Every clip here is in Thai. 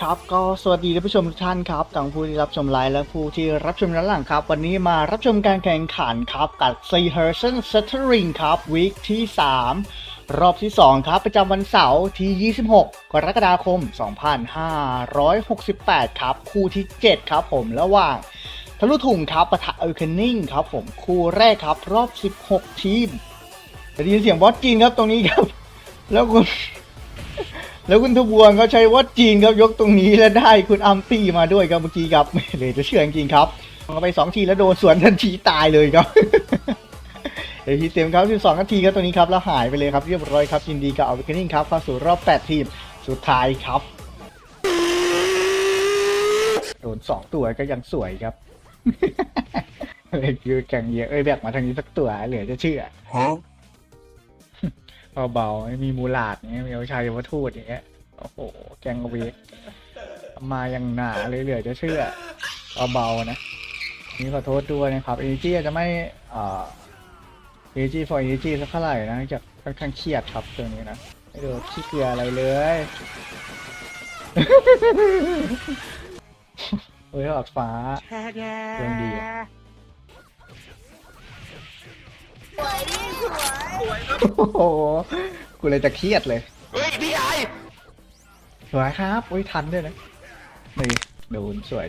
ครับก็สวัสดีท่านผู้ชมทุกท่านครับทั้งผู้ที่รับชมไลฟ์และผู้ที่รับชมย้อนหลังครับ วันนี้มารับชมการแข่งขันครับกับ c h e r s o n Settering ครับวีคที่ 3 รอบที่ 2 ครับ ประจำวันเสาร์ที่ 26 กรกฎาคม 2568 ครับ คู่ที่ 7 ครับผมระหว่างทะลุถุงครับปะทะเออร์เคนนิงครับผมคู่แรกครับรอบ 16 ทีมได้ยินเสียงบอสจีนครับตรงนี้ครับ แล้วคุณ แล้วคุณทบวงเขาใช้วัดจีนครับยกตรงนี้แล้วได้คุณอัมตี้มาด้วยครับเมื่อกี้ครับไม่เลยจะเชื่อจริงครับเอาไปสองทีแล้วโดนสวนทันทีตายเลยครับเดี๋ยวทีเต็มครับ12นาทีครับตรงนี้ครับแล้วหายไปเลยครับเรียบร้อยครับยินดีกับอัลเบคนิ่งครับเข้าสู่รอบ 8 ทีมสุดท้ายครับโดนสองตัวก็ยังสวยครับเลยคือแข่งเยอะเอ้ยแบกมาทางนี้สักตัวเหลือจะเชื่อ เบาๆไม่มีมูลาดเงี้ยมีเอาชายวัตถุอย่างเงี้ยโอ้โหแกงเวกมาอย่างหนาเลยเหลือจะเชื่อเบาๆนะนี่ขอโทษด้วยนะครับเอจีจะไม่เอ่อเอจีฟอร์เอจีสักเท่าไหร่นะจะค่อนข้างเครียดครับตรงนี้นะไม่ดูขี้เกียจอะไรเลยเฮ้ยหลอดฟ้าเรื่องดี อะโอ้โหกูเลยจะเครียดเลยเฮ้ยพี่ใหญ่สวยครับอุ้ยทันด้วยนะนี่โดนสวย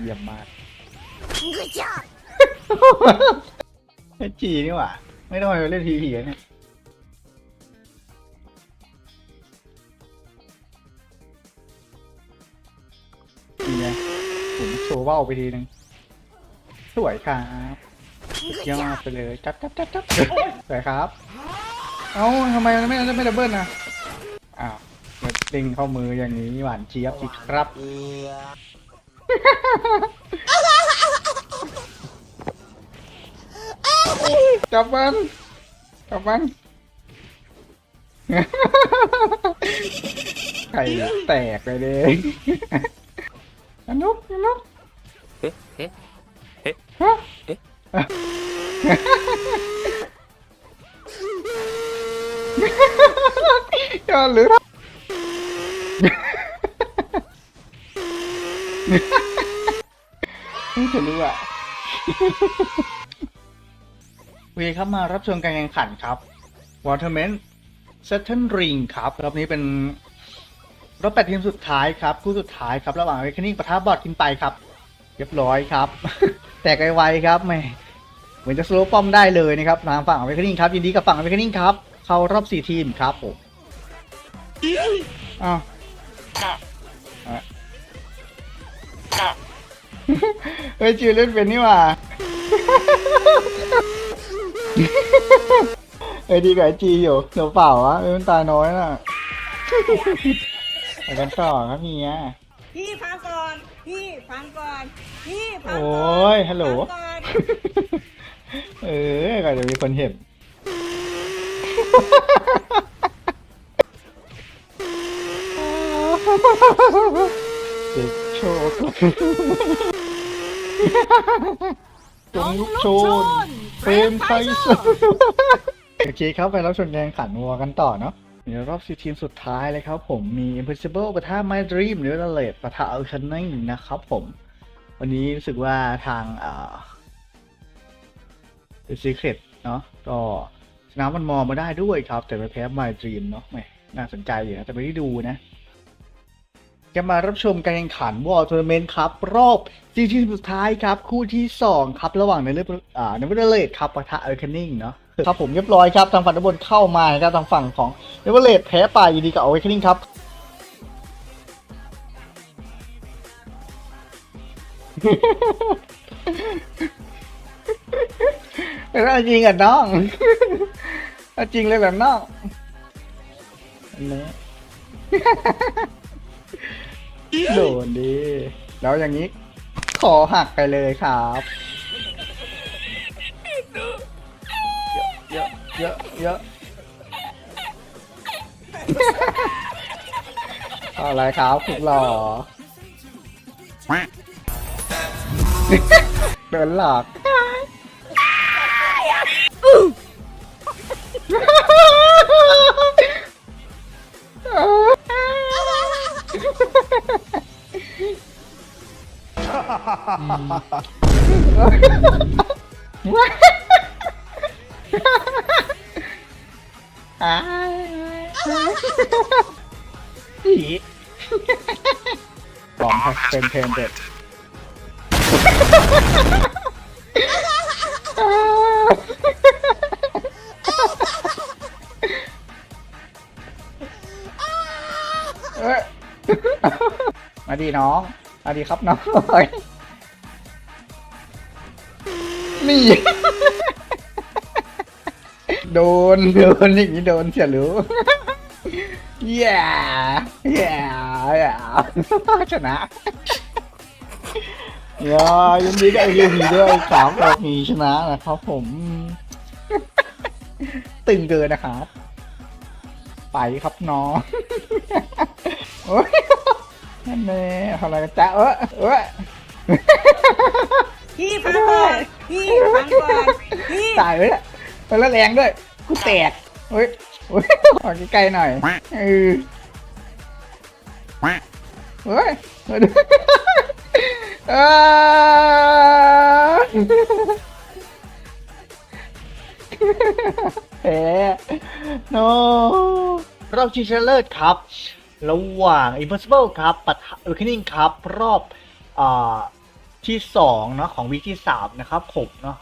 เยี่ยมมากจีนี่หว่าไม่ต้องไปเล่นทีพีเนี่ยนี่ไงผมโชว์เบ้าไปทีนึงสวยครับ เยี่ยมมากไปเลยจับจับจับจับสวยครับ เอ้าทำไมมันไม่ไม่ดับเบิลนะอ้าวมาติงเข้ามืออย่างนี้หวานเจี๊ยบสิครับจับมันจับมันไข่แตกไปเลยนุกนุกเอ๊ะเอ๊ะฮะเอ๊ะยอดหรือไม่จะรู้อะโอเคครับมารับชมการแข่งขันครับ Waterman Saturn Ring ครับรอบนี้เป็นรอบแปดทีมสุดท้ายครับคู่สุดท้ายครับ ระหว่าง Awakening ปะทะบอดกินไปครับ เรียบร้อยครับ แตกไวๆครับไม่ เหมือนจะสโลว์ป้อมได้เลยนะครับทางฝั่ง Awakening ครับยินดีกับฝั่ง Awakening ครับเข้ารอบสี่ทีมครับผมอ้าวอะเฮ้ยจิวเล่นเป็นนี่หว่าเอ้ยดีกับไอจีอยู่เดี๋ยวเปล่าวะเอ้ยมันตายน้อยน่ะไปกันต่อครับเฮียพี่ฟังก่อน พี่ฟังก่อน พี่ฟังโอ้ก่อนยฮัลโหลฟังก่อน เออก็จะมีคนเห็นเด็กโชคจงลุกโชนเฟรมไคเซอร์โอเคครับไปรับชมการแข่งขันวัวกันต่อเนาะเดี๋ยวรอบสี่ทีมสุดท้ายเลยครับผมมี Impossible ปะทะ My Dream หรือ l e t ปะทะ a l c h e m i นะครับผม วันนี้รู้สึกว่าทางเอ่อ The Secret เนาะก็ชนะมันมองมาได้ด้วยครับ แต่ไปแพ้ My Dream เนาะแหมน่าสนใจอยู่นะ แต่ไม่ได้ดูนะ จะมารับชมการแข่งขันวอลทัวร์นาเมนต์ครับ รอบซีทีมสุดท้ายครับ คู่ที่ 2 ครับ ระหว่างในเรื่องอ่าในเวอร์เลดครับปะทะเออร์เคนนิงเนาะครับผมเรียบร้อยครับ ทางฝั่งด้านบนเข้ามานะครับทางฝั่งของเนเวอร์เลดแพ้ไปอยินดีกับเออร์คนนิงครับ เป็นอะไรจริงอะน้องเอาจริงเลยเหรอน้องอันนี้โดนดีแล้วอย่างนี้ ขอหักไปเลยครับเยอะเยอะเยอะเอาอะไรครับคุณหล่อโดนหลอก อ่าผีของ has been painted เอ้ยมาดีน้อง มาดีครับน้อง นี่ โดน โดนอย่างนี้โดนเสียรู้แย่แย่แย่ชนะอย่ายินดีกับยูมีด้วยสามเรามีชนะนะครับผม ตึงเกินนะครับ ไปครับน้องโอ้ยนั่นแน่ทำอะไรกันจ๊ะเออเออ พี่ฟังก่อนพี่ฟังก่อนพี่ตายเลยอะแล้วแรงด้วย กูแตกเฮ้ยเฮ้ยออใกล้ๆหน่อยเออเฮ้ยเออเอ๊ะ no รอบชิงชนะเลิศครับ ระหว่าง Impossible ครับปะทะ Awakening ครับ รอบอ่า ที่2เนาะของวีคที่3นะครับผมเนาะ